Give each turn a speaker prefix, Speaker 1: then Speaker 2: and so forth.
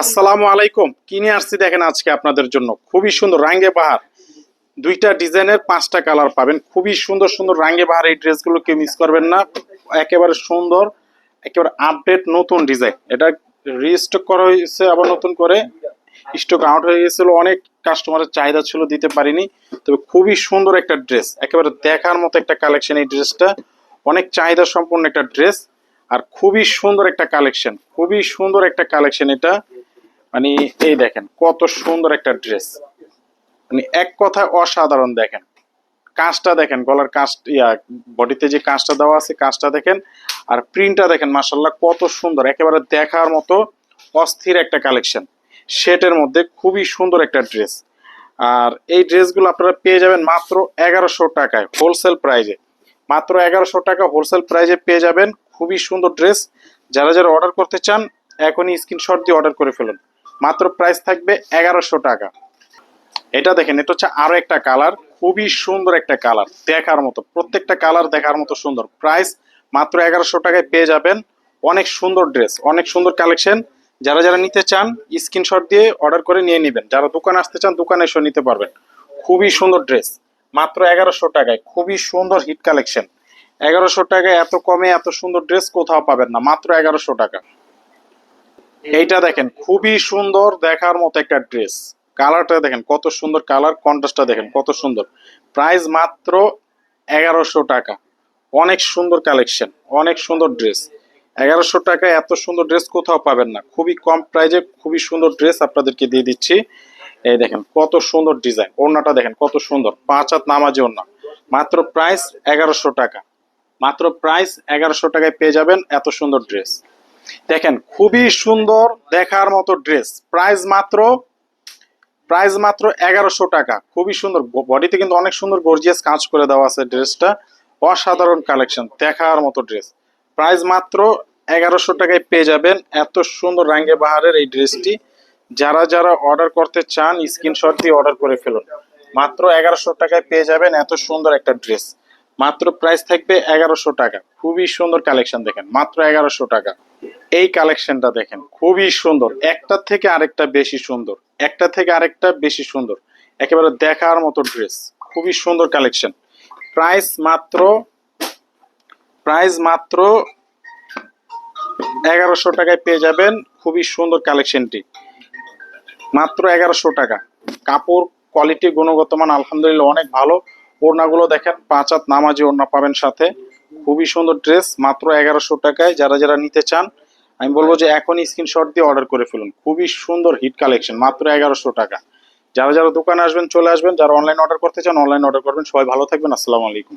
Speaker 1: আসসালামু আলাইকুম। কিনে আসছি দেখেন আজকে আপনাদের জন্য? খুবই সুন্দর রাঙ্গে বাহার দুইটা ডিজাইনের পাঁচটা কালার পাবেন। খুবই সুন্দর সুন্দর রাঙ্গে বাহার এই ড্রেসগুলো কেউ মিস করবেন না। একেবারে সুন্দর, একেবারে আপডেট নতুন ডিজাইন এটা রিস্টক করা হয়েছে, আবার নতুন করে স্টক আউট হয়ে গেছিল। অনেক কাস্টমারের চাহিদা ছিল, দিতে পারিনি। তবে খুবই সুন্দর একটা ড্রেস একেবারে দেখার মতো একটা কালেকশন এই ড্রেসটা অনেক চাহিদা সম্পন্ন একটা ড্রেস আর খুবই সুন্দর একটা কালেকশন খুবই সুন্দর একটা কালেকশন এটা। মানে এই দেখেন, কত সুন্দর একটা ড্রেস মানে এক কথায় অসাধারণ দেখেন। কাজটা দেখেন, গলার কাজ, ইয়া বডিতে যে কাজটা দেওয়া আছে, কাজটা দেখেন। আর প্রিন্টটা দেখেন মাসাল্লাহ কত সুন্দর। একেবারে দেখার মতো অস্থির একটা কালেকশন সেটের মধ্যে খুবই সুন্দর একটা ড্রেস আর এই ড্রেসগুলো আপনারা পেয়ে যাবেন মাত্র এগারোশো টাকায় হোলসেল প্রাইজে মাত্র এগারোশো টাকা হোলসেল প্রাইজে পেয়ে যাবেন খুবই সুন্দর ড্রেস যারা যারা অর্ডার করতে চান, এখনই স্ক্রিনশট দিয়ে অর্ডার করে ফেলুন। মাত্র প্রাইস থাকবে এগারোশো টাকা। এটা দেখেন, এটা হচ্ছে আরও একটা কালার খুবই সুন্দর একটা কালার দেখার মতো, প্রত্যেকটা কালার দেখার মতো সুন্দর। প্রাইস মাত্র এগারোশো টাকায় পেয়ে যাবেন। অনেক সুন্দর ড্রেস অনেক সুন্দর কালেকশন যারা যারা নিতে চান স্ক্রিনশট দিয়ে অর্ডার করে নিয়ে নেবেন। যারা দোকানে আসতে চান, দোকানে এসে নিতে পারবেন। খুবই সুন্দর ড্রেস মাত্র এগারোশো টাকায়, খুবই সুন্দর হিট কালেকশন এগারোশো টাকায় এত কমে এত সুন্দর ড্রেস কোথাও পাবেন না, মাত্র এগারোশো টাকা। এইটা দেখেন, খুবই সুন্দর দেখার মতো একটা ড্রেস কালারটা দেখেন, কত সুন্দর কালার কন্ট্রাস্টটা দেখেন, কত সুন্দর। প্রাইস মাত্র এগারোশো টাকা। অনেক সুন্দর কালেকশন অনেক সুন্দর ড্রেস এগারোশো টাকায় এত সুন্দর ড্রেস কোথাও পাবেন না। খুবই কম প্রাইজে খুবই সুন্দর ড্রেস আপনাদেরকে দিয়ে দিচ্ছি। এই দেখেন, কত সুন্দর ডিজাইন ওড়নাটা দেখেন, কত সুন্দর। পাঁচ হাত নামাজি ওড়না। মাত্র প্রাইস এগারোশো টাকা। মাত্র প্রাইস এগারোশো টাকায় পেয়ে যাবেন এত সুন্দর ড্রেস দেখেন, খুবই সুন্দর দেখার মতো ড্রেস প্রাইস মাত্র প্রাইস মাত্র এগারোশো টাকা। খুবই সুন্দর বডিতে কিন্তু অনেক সুন্দর গর্জিয়াস কাজ করে দেওয়া আছে ড্রেসটা অসাধারণ কালেকশন দেখার মতো ড্রেস প্রাইস মাত্র এগারোশো টাকায় পেয়ে যাবেন এত সুন্দর রাঙ্গে বাহারের এই ড্রেসটি যারা যারা অর্ডার করতে চান স্ক্রিনশট দিয়ে অর্ডার করে ফেলুন। মাত্র এগারোশো টাকায় পেয়ে যাবেন এত সুন্দর একটা ড্রেস মাত্র প্রাইস থাকবে এগারোশো টাকা। খুবই সুন্দর কালেকশন দেখেন, মাত্র এগারোশো টাকা। এই কালেকশনটা দেখেন, খুবই সুন্দর। একটা থেকে আরেকটা বেশি সুন্দর। একটা থেকে আরেকটা বেশি সুন্দর। একেবারে দেখার মতো ড্রেস খুবই সুন্দর কালেকশন প্রাইস মাত্র প্রাইস মাত্র এগারোশো টাকায় পেয়ে যাবেন খুবই সুন্দর কালেকশনটি মাত্র এগারোশো টাকা। কাপড় কোয়ালিটি গুণগত মান আলহামদুলিল্লাহ অনেক ভালো। ওড়নাগুলো দেখেন, পাঁচ হাত নামাজি ওড়না পাবেন সাথে। খুবই সুন্দর ড্রেস, মাত্র এগারোশো টাকায়। যারা যারা নিতে চান, আমি বলব যে এখনই স্ক্রিনশট দিয়ে অর্ডার করে ফেলুন। খুবই সুন্দর হিট কালেকশন, মাত্র এগারোশো টাকা। যারা যারা দোকানে আসবেন, চলে আসবেন। যারা অনলাইন অর্ডার করতে চান অনলাইন অর্ডার করবেন। সবাই ভালো থাকবেন। আসসালামু আলাইকুম।